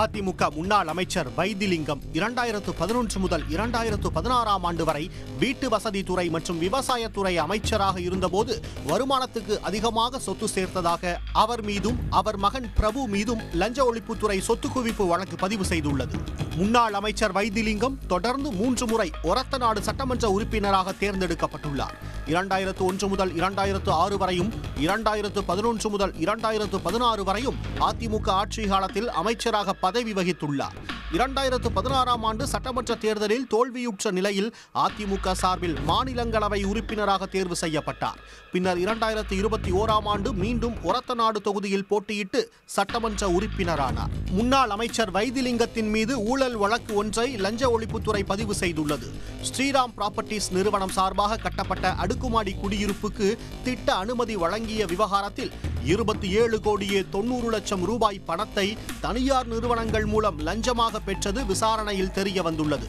அதிமுக முன்னாள் அமைச்சர் வைத்திலிங்கம் இரண்டாயிரத்து பதினொன்று முதல் இரண்டாயிரத்து பதினாறாம் ஆண்டு வரை வீட்டு வசதித்துறை மற்றும் விவசாயத்துறை அமைச்சராக இருந்தபோது வருமானத்துக்கு அதிகமாக சொத்து சேர்த்ததாக அவர் மீதும் அவர் மகன் பிரபு மீதும் லஞ்ச ஒழிப்புத்துறை சொத்து குவிப்பு வழக்கு பதிவு செய்துள்ளது. முன்னாள் அமைச்சர் வைத்திலிங்கம் தொடர்ந்து மூன்று முறை ஒரத்த நாடு சட்டமன்ற உறுப்பினராக தேர்ந்தெடுக்கப்பட்டுள்ளார். இரண்டாயிரத்து ஒன்று முதல் இரண்டாயிரத்து ஆறு வரையும் இரண்டாயிரத்து பதினொன்று முதல் இரண்டாயிரத்து பதினாறு வரையும் அதிமுக ஆட்சி காலத்தில் அமைச்சராக பதவி வகித்துள்ளார். இரண்டாயிரத்து பதினாறாம் ஆண்டு சட்டமன்ற தேர்தலில் தோல்வியுற்ற நிலையில் அதிமுக சார்பில் மாநிலங்களவை உறுப்பினராக தேர்வு செய்யப்பட்டார். பின்னர் இரண்டாயிரத்து இருபத்தி ஓராம் ஆண்டு மீண்டும் ஒரத்தநாடு தொகுதியில் போட்டியிட்டு சட்டமன்ற உறுப்பினரானார். முன்னாள் அமைச்சர் வைத்திலிங்கத்தின் மீது ஊழல் வழக்கு ஒன்றை லஞ்ச ஒழிப்புத்துறை பதிவு செய்துள்ளது. ஸ்ரீராம் ப்ராப்பர்ட்டிஸ் நிறுவனம் சார்பாக கட்டப்பட்ட அடுக்குமாடி குடியிருப்புக்கு திட்ட அனுமதி வழங்கிய விவகாரத்தில் இருபத்தி ஏழு கோடியே தொண்ணூறு லட்சம் ரூபாய் பணத்தை தனியார் நிறுவனங்கள் மூலம் லஞ்சமாக பெற்றது விசாரணையில் தெரிய வந்துள்ளது.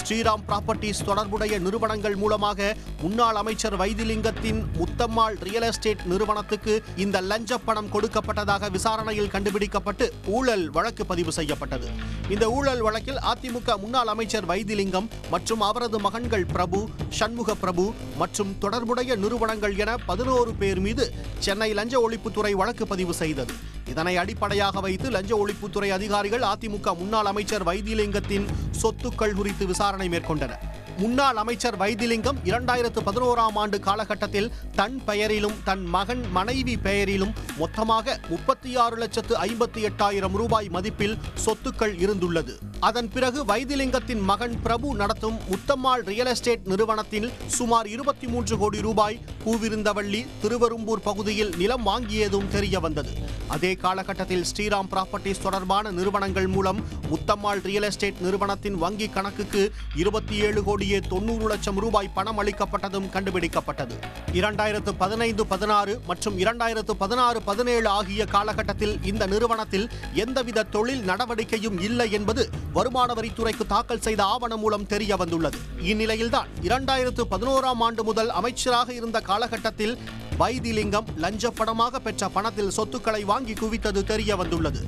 ஸ்ரீராம் ப்ராப்பர்ட்டிஸ் தொடர்புடைய நிறுவனங்கள் மூலமாக முன்னாள் அமைச்சர் வைத்திலிங்கத்தின் முத்தம்மாள் ரியல் எஸ்டேட் நிறுவனத்துக்கு இந்த லஞ்ச பணம் கொடுக்கப்பட்டதாக விசாரணையில் கண்டுபிடிக்கப்பட்டு ஊழல் வழக்கு பதிவு செய்யப்பட்டது. இந்த ஊழல் வழக்கில் அதிமுக முன்னாள் அமைச்சர் வைத்திலிங்கம் மற்றும் அவரது மகன்கள் பிரபு சண்முக பிரபு மற்றும் தொடர்புடைய நிறுவனங்கள் என பதினோரு பேர் மீது சென்னை லஞ்ச ஒழிப்புத்துறை வழக்கு பதிவு செய்தது. இதனை அடிப்படையாக வைத்து லஞ்ச ஒழிப்புத்துறை அதிகாரிகள் அதிமுக முன்னாள் அமைச்சர் வைத்தியலிங்கத்தின் சொத்துக்கள் குறித்து விசாரணை மேற்கொண்டனர். முன்னாள் அமைச்சர் வைத்திலிங்கம் இரண்டாயிரத்து பதினோராம் ஆண்டு காலகட்டத்தில் தன் பெயரிலும் தன் மகன் மனைவி பெயரிலும் மொத்தமாக முப்பத்தி ஆறு லட்சத்து ஐம்பத்தி எட்டாயிரம் ரூபாய் மதிப்பில் சொத்துக்கள் இருந்துள்ளது. அதன் பிறகு வைத்திலிங்கத்தின் மகன் பிரபு நடத்தும் முத்தம்மாள் ரியல் எஸ்டேட் நிறுவனத்தில் சுமார் இருபத்தி மூன்று கோடி ரூபாய் பூவிருந்தவள்ளி திருவரும்பூர் பகுதியில் நிலம் வாங்கியதும் தெரிய வந்தது. அதே காலகட்டத்தில் ஸ்ரீராம் ப்ராப்பர்ட்டிஸ் தொடர்பான நிறுவனங்கள் மூலம் முத்தம்மாள் ரியல் எஸ்டேட் நிறுவனத்தின் வங்கி கணக்குக்கு இருபத்தி ஏழு கோடி கோடியே தொன்னூறு லட்சம் ரூபாய் பணம் அளிக்கப்பட்டதும் கண்டுபிடிக்கப்பட்டது. இரண்டாயிரத்து பதினைந்து பதினாறு மற்றும் இரண்டாயிரத்து பதினாறு பதினேழு ஆகிய காலகட்டத்தில் இந்த நிறுவனத்தில் எந்தவித தொழில் நடவடிக்கையும் இல்லை என்பது வருமான வரித்துறைக்கு தாக்கல் செய்த ஆவணம் மூலம் தெரிய வந்துள்ளது இந்நிலையில்தான் இரண்டாயிரத்து பதினோராம் ஆண்டு முதல் அமைச்சராக இருந்த காலகட்டத்தில் வைத்திலிங்கம் லஞ்ச பணமாக பெற்ற பணத்தில் சொத்துக்களை வாங்கி குவித்தது தெரிய வந்துள்ளது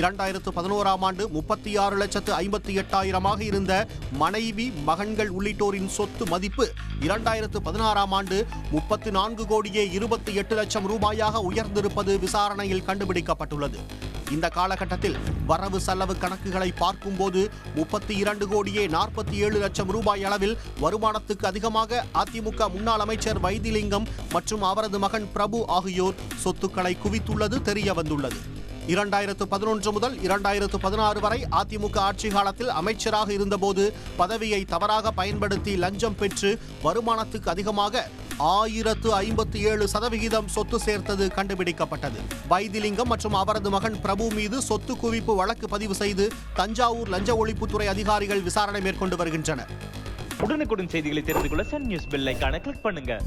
இரண்டாயிரத்து பதினோராம் ஆண்டு முப்பத்தி ஆறு லட்சத்து ஐம்பத்தி எட்டாயிரமாக இருந்த மனைவி மகன்கள் உள்ளிட்டோரின் சொத்து மதிப்பு இரண்டாயிரத்து பதினாறாம் ஆண்டு முப்பத்தி நான்கு கோடியே இருபத்தி எட்டு லட்சம் ரூபாயாக உயர்ந்திருப்பது விசாரணையில் கண்டுபிடிக்கப்பட்டுள்ளது. இந்த காலகட்டத்தில் வரவு செலவு கணக்குகளை பார்க்கும்போது முப்பத்தி இரண்டு கோடியே நாற்பத்தி ஏழு லட்சம் ரூபாய் அளவில் வருமானத்துக்கு அதிகமாக அதிமுக முன்னாள் அமைச்சர் வைத்திலிங்கம் மற்றும் அவரது மகன் பிரபு ஆகியோர் சொத்துக்களை குவித்துள்ளது தெரிய வந்துள்ளது இரண்டாயிரத்து பதினொன்று முதல் இரண்டாயிரத்து பதினாறு வரை அதிமுக ஆட்சி காலத்தில் அமைச்சராக இருந்தபோது பதவியை தவறாக பயன்படுத்தி லஞ்சம் பெற்று வருமானத்துக்கு அதிகமாக ஆயிரத்து ஐம்பத்தி ஏழு சதவிகிதம் சொத்து சேர்த்தது கண்டுபிடிக்கப்பட்டது. வைத்திலிங்கம் மற்றும் அவரது மகன் பிரபு மீது சொத்து குவிப்பு வழக்கு பதிவு செய்து தஞ்சாவூர் லஞ்ச ஒழிப்புத்துறை அதிகாரிகள் விசாரணை மேற்கொண்டு வருகின்றனர். உடனுக்குடன் செய்திகளை தெரிந்து கொள்ள சன் நியூஸ் பெல் கிளிக் பண்ணுங்க.